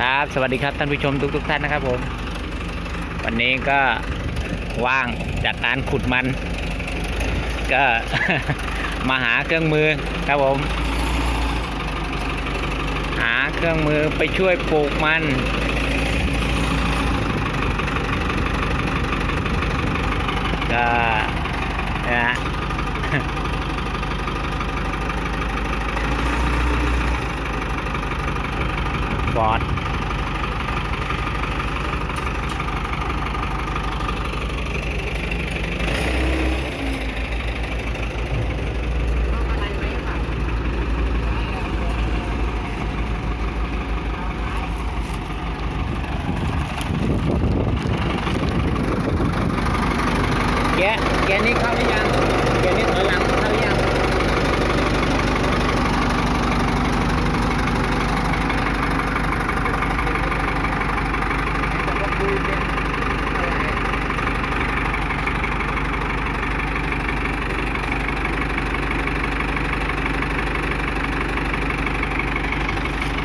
ครับ สวัสดีครับท่านผู้ชมทุกทุกๆท่านนะครับผม วันนี้ก็ว่างจากการขุดมัน ก็มาหาเครื่องมือครับผม หาเครื่องมือไปช่วยปลูกมันก็นะฮะ บอดแกะแกะนี่เข้าหรือยังแกะนี่ถอยหลังเข้าหรือยัง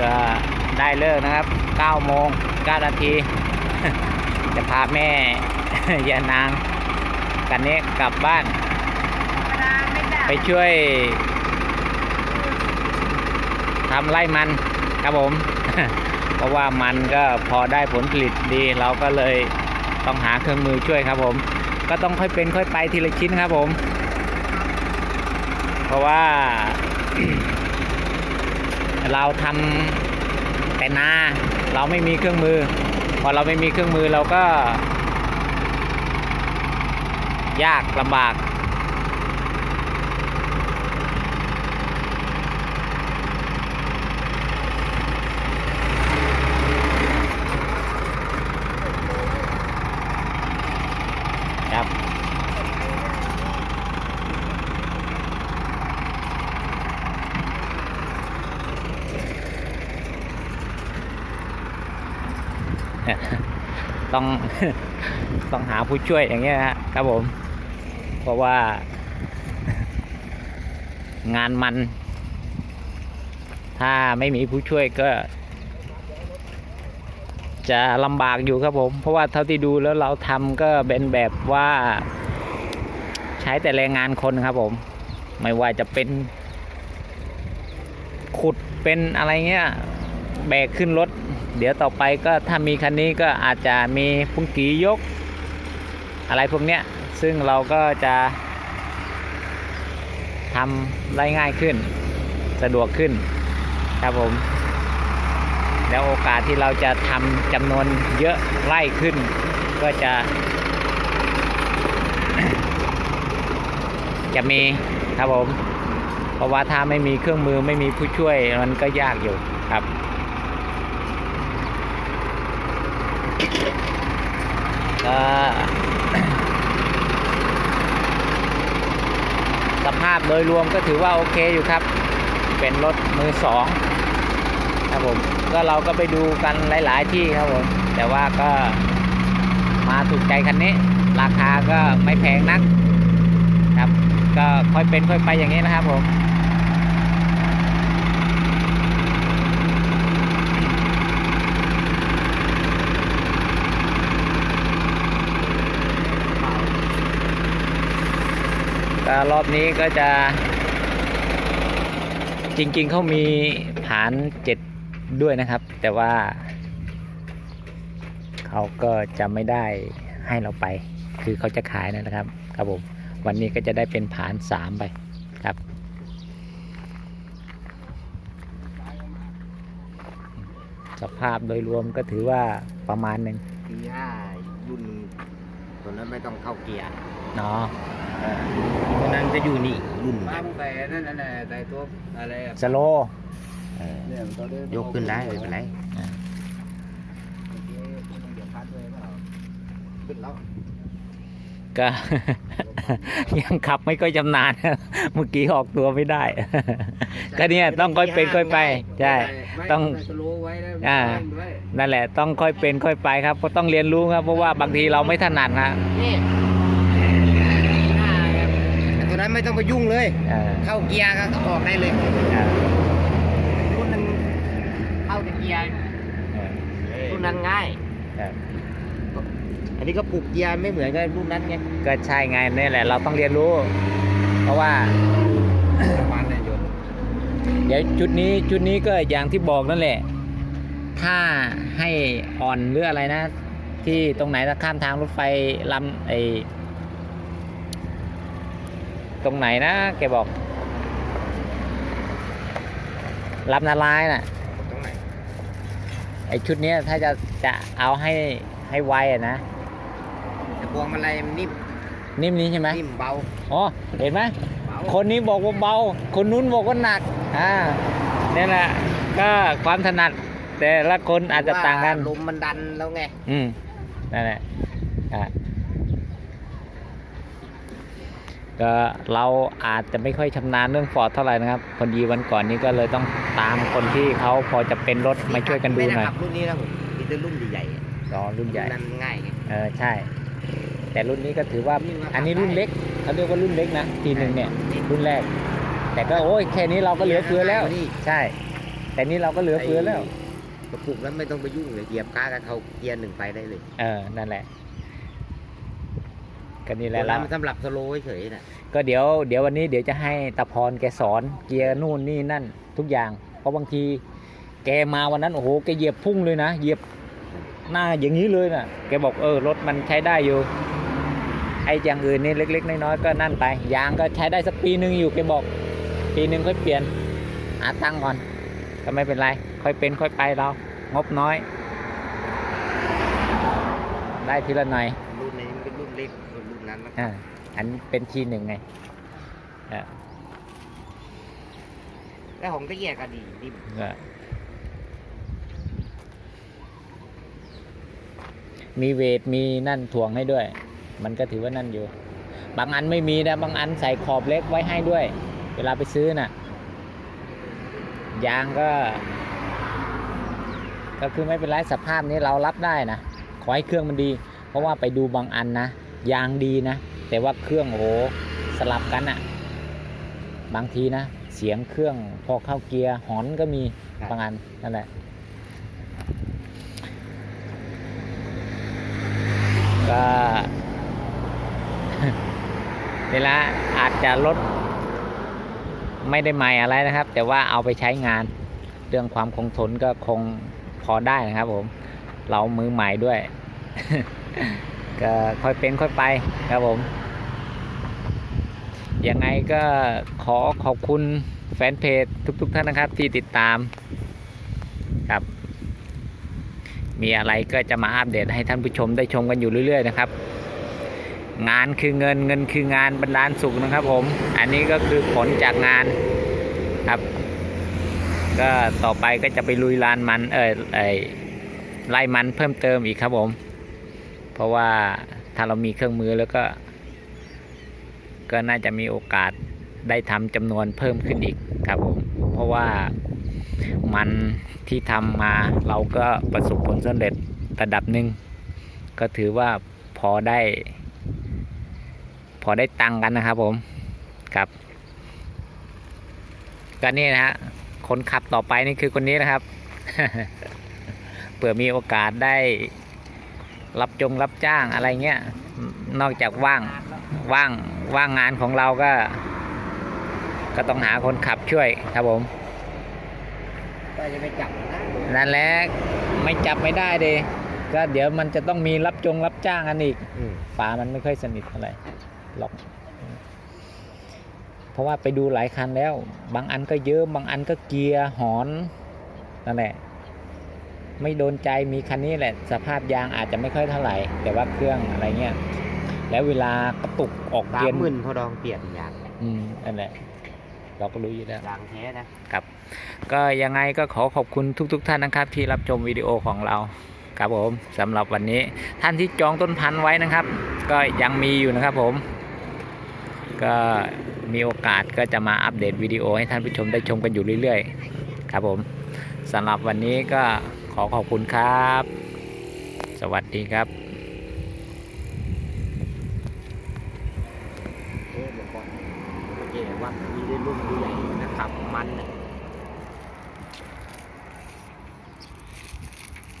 ก็ได้ เลิกนะครับ9โมง9นาที จะพาแม่ยานางกันนี้กลับบ้าน ไปช่วยทำไร่มันครับผม เพราะว่ามันก็พอได้ผลผลิตดี เราก็เลยต้องหาเครื่องมือช่วยครับผม ก็ต้องค่อยเป็นค่อยไปทีละชิ้นครับผม เพราะว่าเราทำ นา เราไม่มีเครื่องมือ พอเราไม่มีเครื่องมือเราก็ ยากลำบาก ต้องต้องหาผู้ช่วยอย่างเงี้ยฮะครับผม เพราะว่า งานมัน ถ้าไม่มีผู้ช่วยก็ จะลำบากอยู่ครับผม เพราะว่าเท่าที่ดูแล้วเราทำก็เป็นแบบว่า ใช้แต่แรงงานคนครับผม ไม่ว่าจะเป็นขุดเป็นอะไรเงี้ย แบกขึ้นรถ เดี๋ยวต่อไปก็ถ้ามีคันนี้ก็อาจจะมีพุ่งกียก อะไรพวกเนี้ย ซึ่งเราก็จะทำได้ง่ายขึ้น สะดวกขึ้นครับผม แล้วโอกาสที่เราจะทำจำนวนเยอะไล่ขึ้น ก็จะ จะมีครับผม เพราะว่าถ้าไม่มีเครื่องมือไม่มีผู้ช่วยมันก็ยากอยู่ครับ ก็สภาพโดยรวมก็ถือว่าโอเคอยู่ครับ เป็นรถมือสองครับผมก็เราก็ไปดูกันหลาย ๆ ที่ครับผมแต่ว่าก็มาถูกใจคันนี้ ราคาก็ไม่แพงนักครับ ก็ค่อยเป็นค่อยไปอย่างนี้นะครับผม รอบนี้ก็จะ จริงๆเขามีฐานเจ็ดด้วยนะครับ แต่ว่า เขาก็จะไม่ได้ให้เราไป คือเขาจะขายนะครับ ครับผม วันนี้ก็จะได้เป็นผานสามไปครับสภาพโดยรวมก็ถือว่าประมาณหนึ่งปีห้ารุ่นตัวนั้นไม่ต้องเข้าเกียร์เนาะ ตัวนั้นจะอยู่นี่รุ่นตั้งแต่นั่นน่ะแต่ตัวอะไรอะสโลเออเนี่ยตัวเดิยกขึ้นได้ไม่เป็นไรขึ้นแล้วก็ ยังขับไม่ค่อยจำนาญ เมื่อกี้ออกตัวไม่ได้ ก็เนี่ยต้องค่อยเป็นค่อยไปใช่ ต้องสโลว์ไว้แล้วอ่าไว้นั่นแหละต้องค่อยเป็นค่อยไปครับเพราะต้องเรียนรู้ครับเพราะว่าบางทีเราไม่ถนัดครับ นี่ตัว นั้นไม่ต้องไปยุ่งเลย เออเข้าเกียร์ก็ออกได้เลยเออรุ่นหนึงเข้าแต่เกียร์เเออรุ่นนั้นง่ายครับอันนี้ก็ปลูกเกียร์ไม่เหมือนกับรุ่นนั้นไงก็ใช่ไงนี่แหละ เราต้องเรียนรู้ เพราะว่ามันเนี่ยยนต์เดี๋ยวจุดนี้จุดนี้ก็อย่างที่บอกนั่นแหละ ถ้าให้อ่อนหรืออะไรนะ ที่ตรงไหนถ้าข้ามทางรถไฟลำไอต รงไหนนะแกบอกลำนาลายน่ะตรงไหนไอชุดเนี้ยถ้าจะจะเอาให้ให้ไวอะนะแต่พวงมาลัยมันนิ่มนิ่มนี้ใช่ไหมนิ่มเบาอ๋อเห็นไหมเบาคนนี้บอกว่าเบา คนนู้นบอกว่าหนักอ่านี่แหละก็ความถนัด แต่ละคนอาจจะต่างกัน ลมมันดันแล้วไง อืมนั่นแหละอะ ก็เราอาจจะไม่ค่อยชำนาญเรื่องฟอร์ดเท่าไหร่นะครับพอดีวันก่อนนี้ก็เลยต้องตามคนที่เขาพอจะเป็นรถมาช่วยกันดูหน่อยไม่ไขับรุ่นนี้แล้วผมมีแต่รุ่นใหญ่ๆอะรอรุ่นใหญ่นั้นง่ายไงเออใช่ แต่รุ่นนี้ก็ถือว่านี่ว่าอันนี้รุ่นเล็กเขาเรียกว่ารุ่นเล็กนะทีหนึ่งเนี่ยนี่รุ่นแรก แต่ก็โอ้ยแค่นี้เราก็เหลือเฟือแล้วนี่ใช่ แต่นี้เราก็เหลือเฟือแล้วกระปุกแล้วไม่ต้องไปยุ่งเลยเหยียบก้ากับเขาเกียร์หนึ่งไปได้เลย เออนั่นแหละ ก็นี่แหตัละวเรานั้นมันสำหรับสโลว์เฉยๆน่ะก็เดี๋ยวเดี๋ยววันนี้เดี๋ยวจะให้ตาพรแกสอนเกียร์นู่นนี่นั่นทุกอย่าง เพราะบางที แกมาวันนั้นโอ้โหแกเหยียบพุ่งเลยนะเหยียบหน้าอย่างนี้เลยนะแกบอกเออรถมันใช้ได้อยู่ไอ้อย่างอื่นนี่เล็ก ๆ น้อยๆก็นั่นไปยางก็ใช้ได้สักปีหนึ่งอยู่แกบอก ปีหนึ่งค่อยเปลี่ยนหาตังค์ก่อนก็ไม่เป็นไร ค่อยเป็นค่อยไปเรางบน้อย ได้ทีละหน่อยรุ่นนี้มันเป็นรุ่นเล็ก ส่วนรุ่นนั้นมันอ่าอันเป็นทีหนึ่งไงอ่าแล้วของตะเกียบก็ดีนิ่มก็มีเวทมีนั่นถ่วงให้ด้วย มันก็ถือว่านั่นอยู่ บางอันไม่มีนะ บางอันใส่ขอบเล็กไว้ให้ด้วย เวลาไปซื้อน่ะ ยางก็ ก็คือไม่เป็นไรสภาพนี้เรารับได้นะ ขอให้เครื่องมันดี เพราะว่าไปดูบางอันนะ ยางดีนะ แต่ว่าเครื่องโอ้โหสลับกันอะบางทีนะ เสียงเครื่องพอเข้าเกียร์หอนก็มีบางอันนั่นแหละก็เวลาอาจจะลดไม่ได้ใหม่อะไรนะครับ แต่ว่าเอาไปใช้งานเรื่องความคงทนก็คงพอได้นะครับผม เรามือใหม่ด้วย ก็ค่อยเป็นค่อยไปครับผม ยังไงก็ขอขอบคุณแฟนเพจทุกๆท่านนะครับที่ติดตามครับ มีอะไรก็จะมาอัปเดตให้ท่านผู้ชมได้ชมกันอยู่เรื่อย ๆ นะครับ งานคือเงินเงินคืองานบรรดาลสุขนะครับผม อันนี้ก็คือผลจากงานครับก็ต่อไปก็จะไปลุยลานมันเออไอไล่มันเพิ่มเติมอีกครับผม เพราะว่าถ้าเรามีเครื่องมือแล้วก็ ก็น่าจะมีโอกาสได้ทำจำนวนเพิ่มขึ้นอีกครับผมเพราะว่ามันที่ทำมาเราก็ประสบผลสำเร็จระดับหนึ่งก็ถือว่าพอได้ พอได้ตังค์กันนะครับผมครับก็นี่นะฮะคนขับต่อไปนี่คือคนนี้นะครับเผื่อมีโอกาสได้ รับจงรับจ้างอะไรเงี้ย นอกจากว่างว่างว่างงานของเราก็ ก็ต้องหาคนขับช่วยครับผมก็จะไปจับนะนั่นแหละไม่จับไม่ได้เดยก็เดี๋ยวมันจะต้องมีรับจงรับจ้างกันอีกอืมฝามันไม่ค่อยสนิทเท่าไหร่ล็อก เพราะว่าไปดูหลายคันแล้ว บางอันก็เยอะบางอันก็เกียร์หอนนั่นแหละ ไม่โดนใจมีคันนี้แหละ สภาพยางอาจจะไม่ค่อยเท่าไหร่ แต่ว่าเครื่องอะไรเงี้ยแล้วเวลากระตุกออกสาเกียมร์หมื่นพอดองเปลี่ยนอย่างอืมนั่นแหละเราก็รู้อยู่แล้ว ยางแท้นะ ครับก็ยังไงก็ขอขอบคุณทุกๆท่านนะครับ ที่รับชมวิดีโอของเราครับผมสำหรับวันนี้ท่านที่จองต้นพันธุ์ไว้นะครับ ก็ยังมีอยู่นะครับผม ก็มีโอกาสก็จะมาอัปเดตวิดีโอให้ท่านผู้ชมได้ชมกันอยู่เรื่อยๆ ครับผมสำหรับวันนี้ก็ขอขอบคุณครับ สวัสดีครับเอ๊ะบอกว่าเอ๊ะว่ามีได้รุ่นใหญ่นะครับมันน่ะ